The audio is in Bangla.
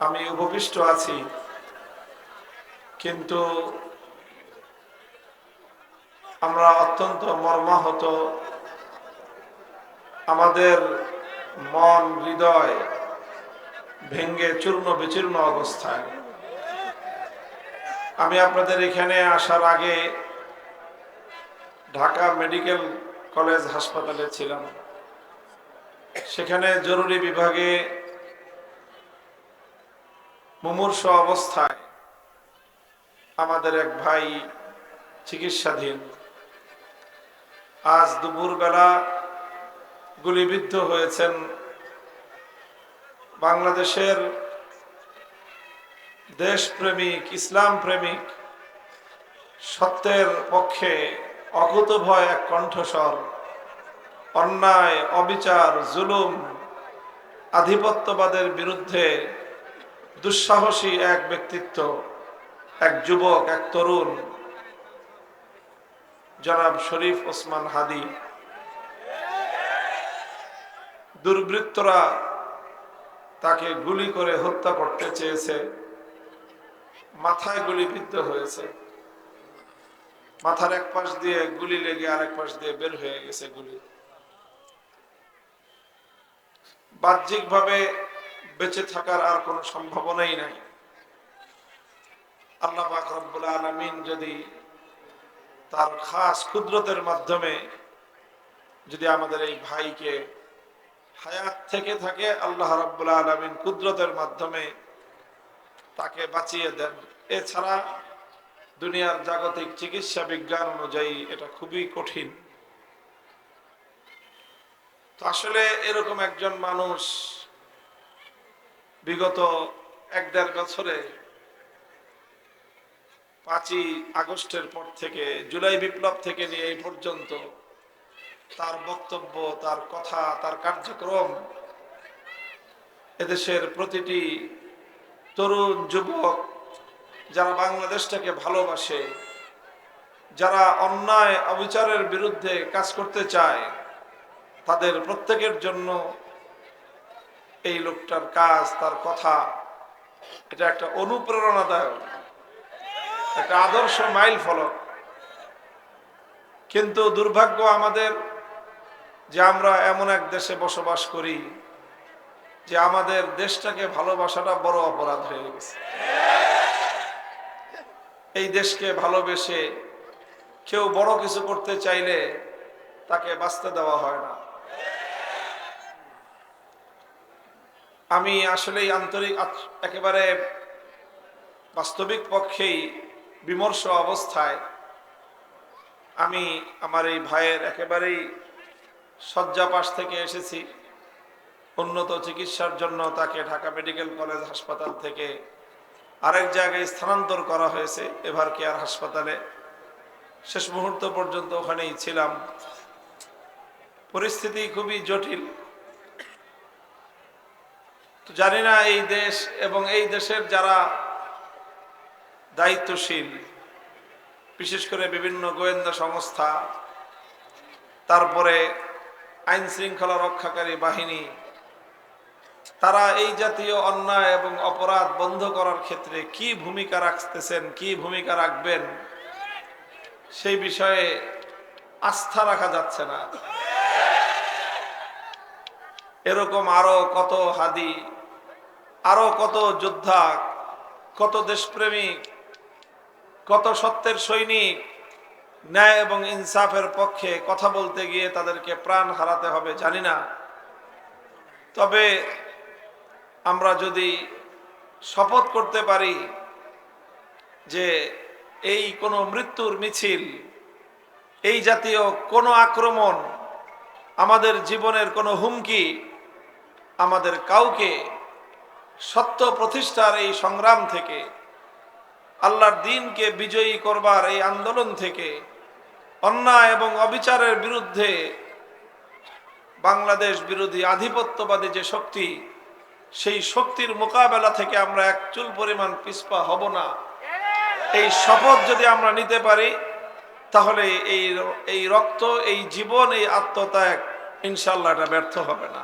আমি উপবিষ্ট আছি, কিন্তু আমরা অত্যন্ত মর্মাহত। আমাদের মন, হৃদয় ভেঙ্গে চূর্ণ বিচূর্ণ অবস্থায়। আমি আপনাদের এখানে আসার আগে ঢাকা মেডিকেল কলেজ হাসপাতালে ছিলাম। সেখানে জরুরি বিভাগে মুমূর্ষ অবস্থায় আমাদের এক ভাই চিকিৎসাধীন। আজ দুপুরবেলা গুলিবিদ্ধ হয়েছেন বাংলাদেশের দেশপ্রেমিক ইসলাম প্রেমিক সত্যের পক্ষে অকুতভয় এক কণ্ঠস্বর, অন্যায়, অবিচার, জুলুম, আধিপত্যবাদের বিরুদ্ধে দুঃসাহসী এক ব্যক্তিত্ব, এক যুবক, এক তরুণ। জনাব শরীফ ওসমান হাদি। দুর্বৃত্তরা তাকে গুলি করে হত্যা করতে চেয়েছে। মাথায় গুলিবিদ্ধ হয়েছে। মাথার এক পাশ দিয়ে গুলি লেগে আরেক পাশ দিয়ে বের হয়ে গেছে গুলি। বাহ্যিকভাবে বেঁচে থাকার আর কোনো সম্ভাবনাই নাই। আল্লাহ পাক রব্বুল আলমিন যদি তার খাস কুদরতের মাধ্যমে যদি আমাদের এই ভাইকে হায়াত থেকে থাকে, আল্লাহ রব্বুল আলমিন কুদরতের মাধ্যমে তাকে বাঁচিয়ে দেন। এছাড়া দুনিয়ার জাগতিক চিকিৎসা বিজ্ঞান অনুযায়ী এটা খুবই কঠিন। আসলে এরকম একজন মানুষ বিগত এক দেড় বছরে পাঁচই আগস্টের পর থেকে, জুলাই বিপ্লব থেকে নিয়ে এই পর্যন্ত তার বক্তব্য, তার কথা, তার কার্যক্রম এদেশের প্রতিটি তরুণ, যুবক যারা বাংলাদেশটাকে ভালোবাসে, যারা অন্যায় অবিচারের বিরুদ্ধে কাজ করতে চায়, তাদের প্রত্যেকের জন্য এই লোকটার কাজ, তার কথা, এটা একটা অনুপ্রেরণাদায়ক, একটা আদর্শ মাইল ফলক। কিন্তু দুর্ভাগ্য আমাদের যে আমরা এমন এক দেশে বসবাস করি যে আমাদের দেশটাকে ভালোবাসাটা বড় অপরাধ হয়ে গেছে। এই দেশকে ভালোবেসে কেউ বড় কিছু করতে চাইলে তাকে বাঁচতে দেওয়া হয় না। আমি আসলেই আন্তরিক একেবারে বাস্তবিক পক্ষেই বিমর্ষ অবস্থায় আমি আমার এই ভাইয়ের একেবারেই শয্যাপাশ থেকে এসেছি। উন্নত চিকিৎসার জন্য তাকে ঢাকা মেডিকেল কলেজ হাসপাতাল থেকে আরেক জায়গায় স্থানান্তর করা হয়েছে, এভার কেয়ার হাসপাতালে। শেষ মুহূর্ত পর্যন্ত ওখানেই ছিলাম। পরিস্থিতি খুবই জটিল। তো জানি না এই দেশ এবং এই দেশের যারা দায়িত্বশীল, বিশেষ করে বিভিন্ন গোয়েন্দা সংস্থা, তারপরে আইন শৃঙ্খলা রক্ষাকারী বাহিনী, তারা এই জাতীয় অন্যায় এবং অপরাধ বন্ধ করার ক্ষেত্রে কি ভূমিকা রাখতেছেন, কি ভূমিকা রাখবেন, সেই বিষয়ে আস্থা রাখা যাচ্ছে না। এরকম আরও কত হাদি আরও কত যোদ্ধা, কত দেশপ্রেমিক কত সত্যের সৈনিক ন্যায় এবং ইনসাফের পক্ষে কথা বলতে গিয়ে তাদেরকে প্রাণ হারাতে হবে, জানি না। তবে আমরা যদি শপথ করতে পারি যে এই কোনো মৃত্যুর মিছিল, এই জাতীয় কোনো আক্রমণ, আমাদের জীবনের কোনো হুমকি, আমাদের কাউকে সত্য প্রতিষ্ঠার এই সংগ্রাম থেকে, আল্লাহর দিনকে বিজয়ী করবার এই আন্দোলন থেকে, অন্যায় এবং অবিচারের বিরুদ্ধে বাংলাদেশ বিরোধী আধিপত্যবাদী যে শক্তি, সেই শক্তির মোকাবেলা থেকে আমরা এক চুল পরিমাণ পিসপা হব না। এই শপথ যদি আমরা নিতে পারি, তাহলে এই এই রক্ত, এই জীবন, এই আত্মত্যাগ ইনশাল্লাহ এটা ব্যর্থ হবে না।